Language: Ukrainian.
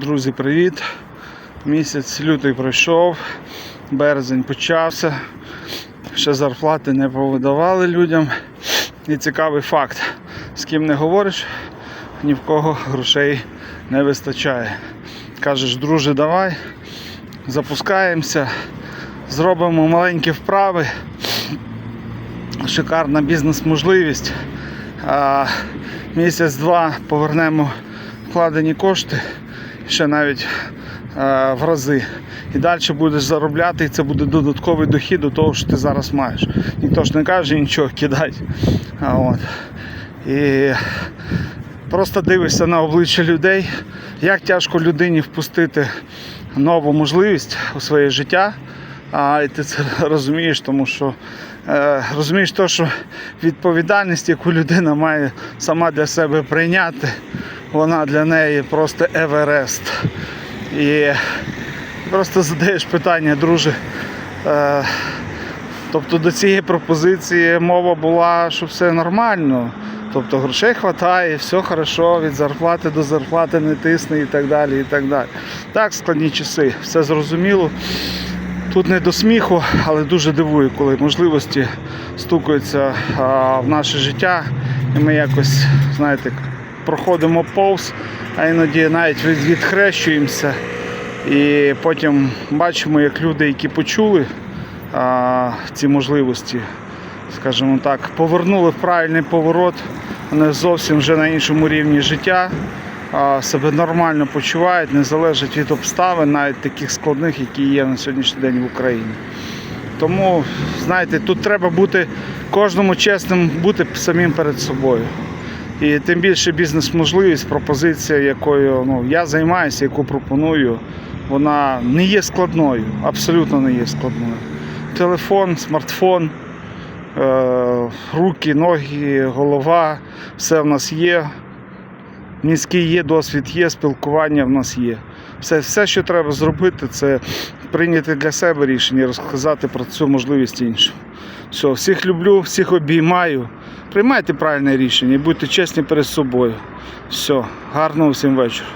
Друзі, привіт! Місяць лютий пройшов, березень почався. Ще зарплати не повидавали людям. І цікавий факт: з ким не говориш, ні в кого грошей не вистачає. Кажеш, друже, давай, запускаємося, зробимо маленькі вправи. Шикарна бізнес-можливість. Місяць-два повернемо вкладені кошти ще навіть е, в рази. І далі будеш заробляти, і це буде додатковий дохід до того, що ти зараз маєш. Ніхто ж не каже нічого кидати. А, от. І просто дивишся на обличчя людей, як тяжко людині впустити нову можливість у своє життя. А, і ти це розумієш, тому що е, розумієш то, що відповідальність, яку людина має сама для себе прийняти, вона для неї просто Еверест. І просто задаєш питання, друже. Е, тобто до цієї пропозиції мова була, що все нормально. Тобто грошей вистачає, все хорошо, від зарплати до зарплати не тисне і так далі. і Так, далі. Так, складні часи, все зрозуміло. Тут не до сміху, але дуже дивує, коли можливості стукаються в наше життя, і ми якось, знаєте, проходимо повз, а іноді навіть відхрещуємося. І потім бачимо, як люди, які почули а, ці можливості, скажімо так, повернули в правильний поворот, вони зовсім вже на іншому рівні життя, себе нормально почувають, не залежать від обставин, навіть таких складних, які є на сьогоднішній день в Україні. Тому, знаєте, тут треба бути кожному чесним, бути самим перед собою. І тим більше бізнес-можливість, пропозиція, якою ну, я займаюся, яку пропоную, вона не є складною, абсолютно не є складною. Телефон, смартфон, е, руки, ноги, голова, все в нас є. Низький є, досвід є, спілкування в нас є. Все, все, що треба зробити, це прийняти для себе рішення розказати про цю можливість іншим. Все, всіх люблю, всіх обіймаю. Приймайте правильне рішення будьте чесні перед собою. Все, гарного всім вечора.